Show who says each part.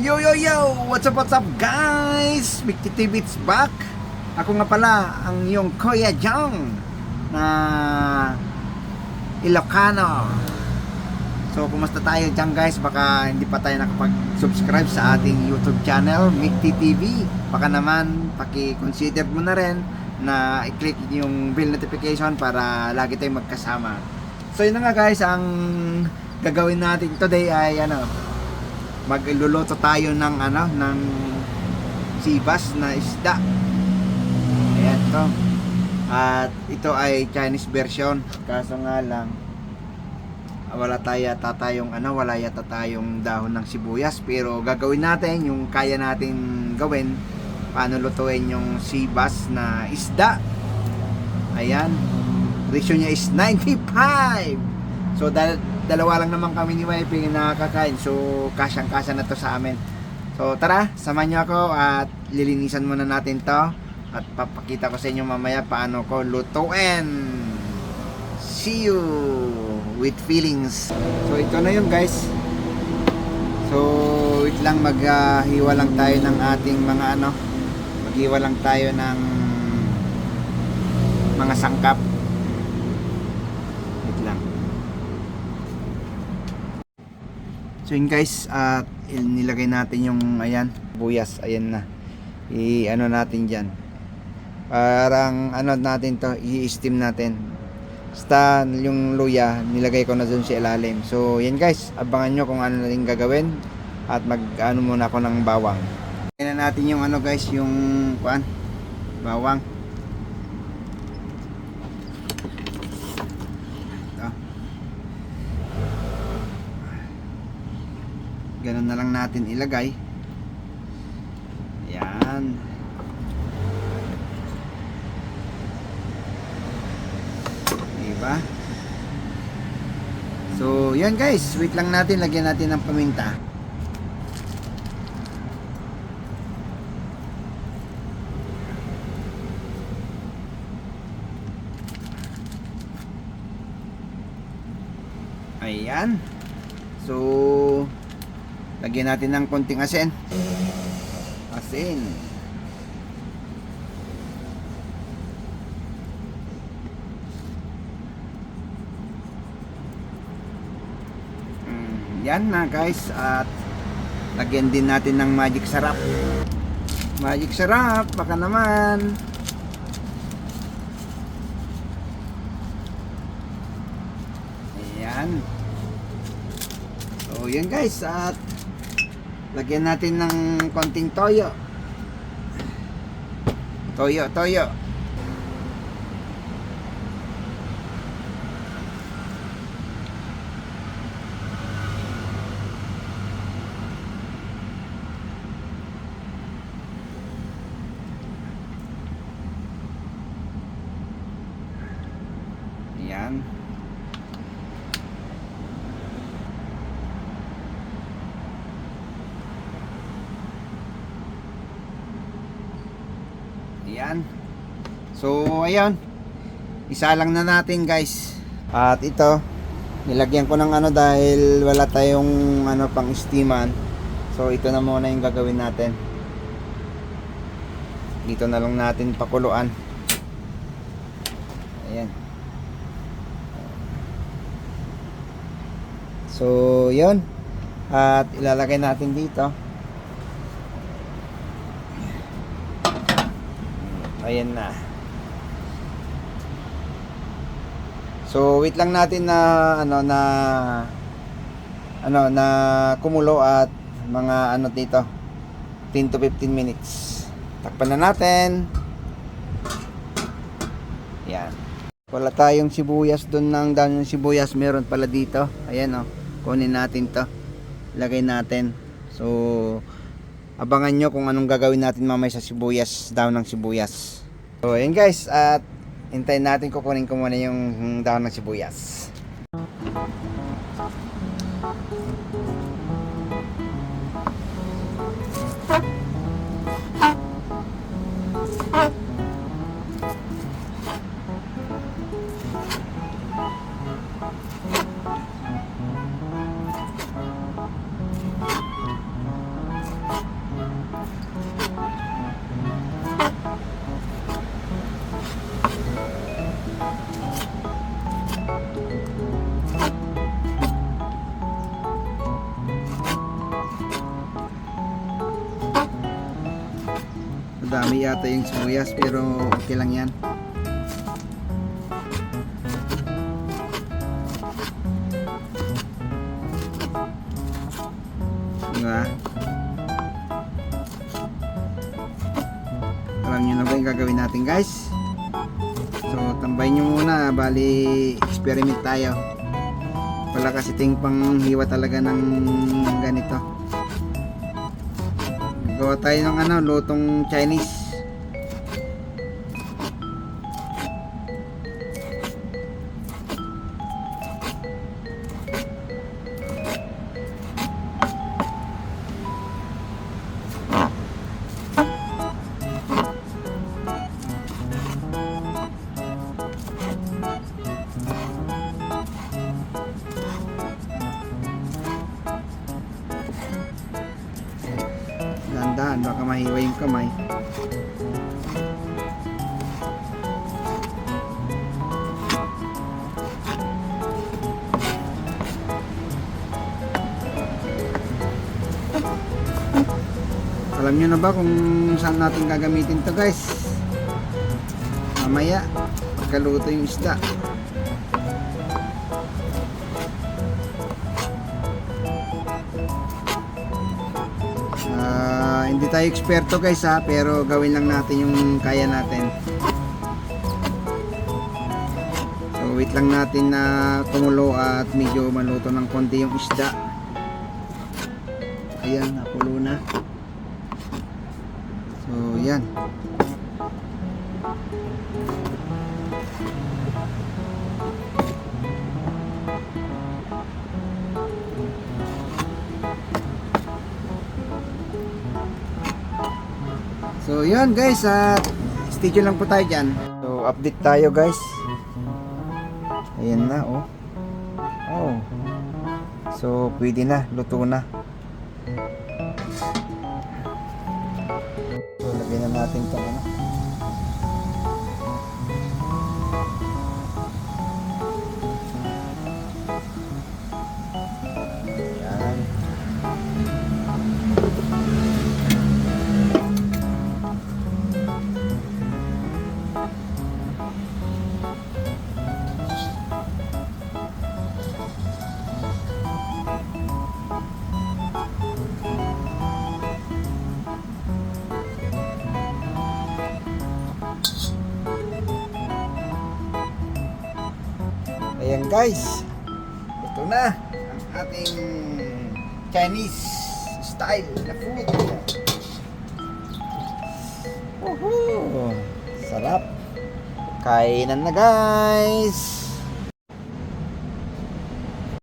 Speaker 1: Yo yo yo! What's up what's up guys? Mickey TV it's back. Ako nga pala ang iyong Kuya Jong na Ilocano. So kumusta tayo dyan guys? Baka hindi pa tayo nakapag-subscribe sa ating YouTube channel Mickey TV. Baka naman paki-consider mo na rin na i-click yung bell notification para lagi tayong magkasama. So yun na nga guys, ang gagawin natin today ay ano, magluluto tayo ng ano ng sibas na isda. Ayan to. At ito ay Chinese version. Kaso nga lang wala tayo yata tayong ano wala yata tayong dahon ng sibuyas. Pero gagawin natin yung kaya natin gawin. Paano lutuin yung sibas na isda? Ayan. Ratio niya is 95 so dahil dalawa lang naman kami ni Wifey na nakakain. So kasyang kasya na to sa amin. So tara samahan niyo ako at lilinisan muna natin to. At papakita ko sa inyo mamaya paano ko lutuin. See you with feelings. So ito na yun guys. So wait lang. Maghiwa lang tayo ng ating mga ano. Maghiwa lang tayo ng mga sangkap wait lang So yun guys, at nilagay natin yung ayan, buyas, ayan na. I ano natin diyan. Parang ano natin to, i-steam natin. Basta yung luya, nilagay ko na dun sa ilalim. So yan guys, abangan nyo kung ano natin gagawin at mag ano muna ako ng bawang. Tingnan natin yung ano guys, yung kuan, bawang. Ganun na lang natin ilagay. Yan diba? So yan guys. Wait lang natin. Lagyan natin ng paminta. Ayan. So Lagyan natin ng konting asin. Asin. Mm, yan na guys at lagyan din natin ng magic sarap. Magic sarap, baka naman. Ayan. So, yan guys at Lagyan natin ng konting toyo. Toyo, toyo. Yan. Ayan. So, ayan. Isa lang na natin, guys. At ito, nilagyan ko ng ano dahil wala tayong ano pang steaman. So, ito na muna yung gagawin natin. Dito na lang natin pakuluan. Ayan. So, yun. At ilalagay natin dito. Ayan na. So wait lang natin na ano na ano na kumulo at mga ano dito 10 to 15 minutes. Takpan na natin. Yan. Wala tayong sibuyas doon ng dahon ng sibuyas meron pala dito. Ayan oh. Kunin natin 'to. Lagay natin. So abangan nyo kung anong gagawin natin mamaya sa sibuyas, daon ng sibuyas. So, ayun guys, at hintayin natin kukunin ko muna yung daon ng sibuyas. Dami yata yung sibuyas pero okay lang yan. Diba? Alam nyo na ba yung gagawin natin guys? So tambay nyo muna, bali experiment tayo. Wala kasi ting panghiwa talaga ng ganito. Gawa tayo ng ano, lutong Chinese. Dahan-dahan, baka mahiwa yung kamay. Alam nyo na ba kung saan natin gagamitin to guys? Mamaya, pagkaluto yung isda. Hindi tayo eksperto guys ha, pero gawin lang natin yung kaya natin. So wait lang natin na tumulo at medyo maluto ng konti yung isda. Ayan, nakulo na. So yan. So yun guys, at stay lang po tayo dyan. So update tayo guys. Ayan na oh. Oh. So pwede na, luto na. So lagyan na natin itong ano. Guys. Ito na ang ating Chinese style na food. Woohoo! Sarap. Kainan na guys.